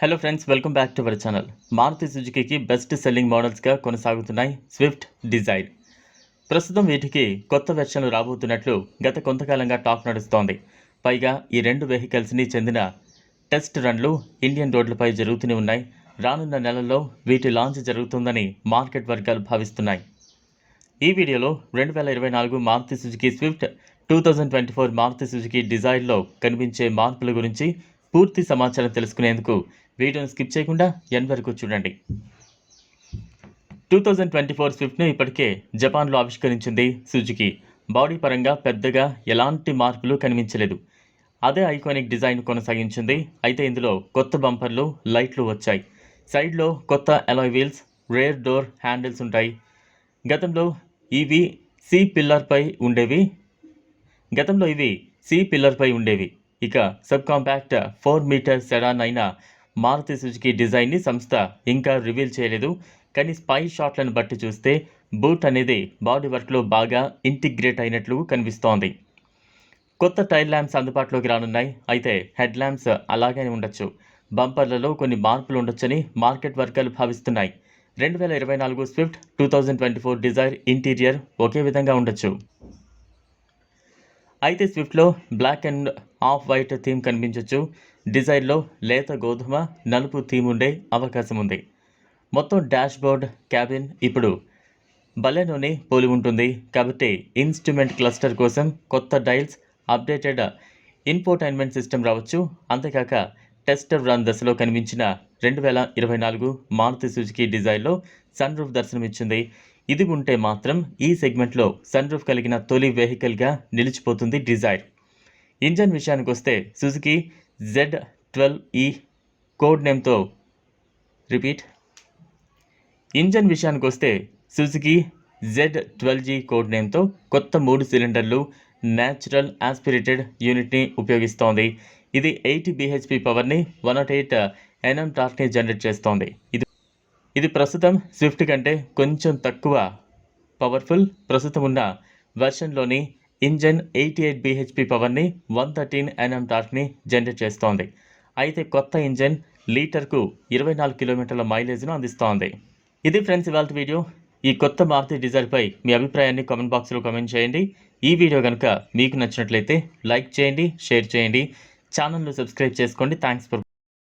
Hello friends welcome back to our channel Maruti సుజుకీకి best selling మోడల్స్గా కొనసాగుతున్నాయి Swift Dzire ప్రస్తుతం వీటికి కొత్త వెర్షన్లు రాబోతున్నట్లు గత కొంతకాలంగా టాక్ నడుస్తోంది. పైగా ఈ రెండు వెహికల్స్ని చెందిన టెస్ట్ రన్లు ఇండియన్ రోడ్లపై జరుగుతూనే ఉన్నాయి. రానున్న నెలల్లో వీటి లాంచ్ జరుగుతుందని మార్కెట్ వర్గాలు భావిస్తున్నాయి. ఈ వీడియోలో రెండు వేల ఇరవై నాలుగు Maruti Suzuki Swift two thousand twenty four Maruti Suzuki డిజైర్లో కనిపించే మార్పుల గురించి పూర్తి సమాచారం తెలుసుకునేందుకు వీడియోని స్కిప్ చేయకుండా ఎన్ వరకు చూడండి. టూ థౌజండ్ ట్వంటీ ఫోర్ స్విఫ్ట్ను ఇప్పటికే జపాన్లో ఆవిష్కరించింది సుజుకి. బాడీ పరంగా పెద్దగా ఎలాంటి మార్పులు కనిపించలేదు. అదే ఐకానిక్ డిజైన్ కొనసాగించింది. అయితే ఇందులో కొత్త బంపర్లు లైట్లు వచ్చాయి. సైడ్లో కొత్త alloy wheels rear door handles ఉంటాయి. గతంలో ఇవి సి పిల్లర్పై ఉండేవి. గతంలో ఇవి సి పిల్లర్పై ఉండేవి. ఇక sub compact four metre sedan అయిన మారుతి సుజుకి డిజైన్ని సంస్థ ఇంకా రివీల్ చేయలేదు. కానీ స్పై షాట్లను బట్టి చూస్తే బూట్ అనేది బాడీ వర్క్లో బాగా ఇంటిగ్రేట్ అయినట్లు కనిపిస్తోంది. కొత్త టైల్ ల్యాంప్స్ అందుబాటులోకి రానున్నాయి. అయితే హెడ్ ల్యాంప్స్ అలాగే ఉండొచ్చు. బంపర్లలో కొన్ని మార్పులు ఉండొచ్చని మార్కెట్ వర్గాలు భావిస్తున్నాయి. రెండు వేల ఇరవై నాలుగు Swift two thousand twenty four Dzire interior ఒకే విధంగా ఉండొచ్చు. అయితే స్విఫ్ట్లో black and off white theme కనిపించవచ్చు డిజైన్లో లేత గోధుమ నలుపు థీమ్ ఉండే అవకాశం ఉంది మొత్తం డాష్ బోర్డ్ క్యాబిన్ ఇప్పుడు బలెనోనే పోలి ఉంటుంది. కాబట్టి ఇన్స్ట్రుమెంట్ క్లస్టర్ కోసం కొత్త డైల్స్ అప్డేటెడ్ ఇన్ఫోటైన్మెంట్ సిస్టమ్ రావచ్చు. అంతేకాక టెస్టర్ రన్ దశలో కనిపించిన రెండు వేల ఇరవై నాలుగు మారుతి సుజుకి డిజైన్లో సన్ రూఫ్ దర్శనమిచ్చింది. ఇది ఉంటే మాత్రం ఈ సెగ్మెంట్లో సన్ రూఫ్ కలిగిన తొలి వెహికల్గా నిలిచిపోతుంది డిజైర్. ఇంజన్ విషయానికి వస్తే Suzuki Z twelve E code నేమ్తో repeat. Engine విషయానికి వస్తే Suzuki Z twelve G code నేమ్తో కొత్త మూడు సిలిండర్లు న్యాచురల్ ఆస్పిరేటెడ్ యూనిట్ని ఉపయోగిస్తోంది. ఇది ఎయిటీ బీహెచ్పి పవర్ని వన్ నాట్ ఎయిట్ ఎన్ఎం టార్క్ని జనరేట్ చేస్తోంది. ఇది ఇది ప్రస్తుతం స్విఫ్ట్ కంటే కొంచెం తక్కువ పవర్ఫుల్ ప్రస్తుతం ఉన్న వెర్షన్లోని ఇంజన్ ఎయిటీ ఎయిట్ బీహెచ్పి పవర్ని వన్ థర్టీన్ ఎన్ఎం టార్క్ని జనరేట్ చేస్తోంది. అయితే కొత్త ఇంజన్ లీటర్కు ఇరవై నాలుగు కిలోమీటర్ల మైలేజ్ను అందిస్తోంది. ఇది ఫ్రెండ్స్ ఇవాళ వీడియో. ఈ కొత్త మారుతి డిజైర్పై మీ అభిప్రాయాన్ని కామెంట్ బాక్స్లో కామెంట్ చేయండి. ఈ వీడియో కనుక మీకు నచ్చినట్లయితే లైక్ చేయండి షేర్ చేయండి. ఛానల్ను సబ్స్క్రైబ్ చేసుకోండి. Thanks for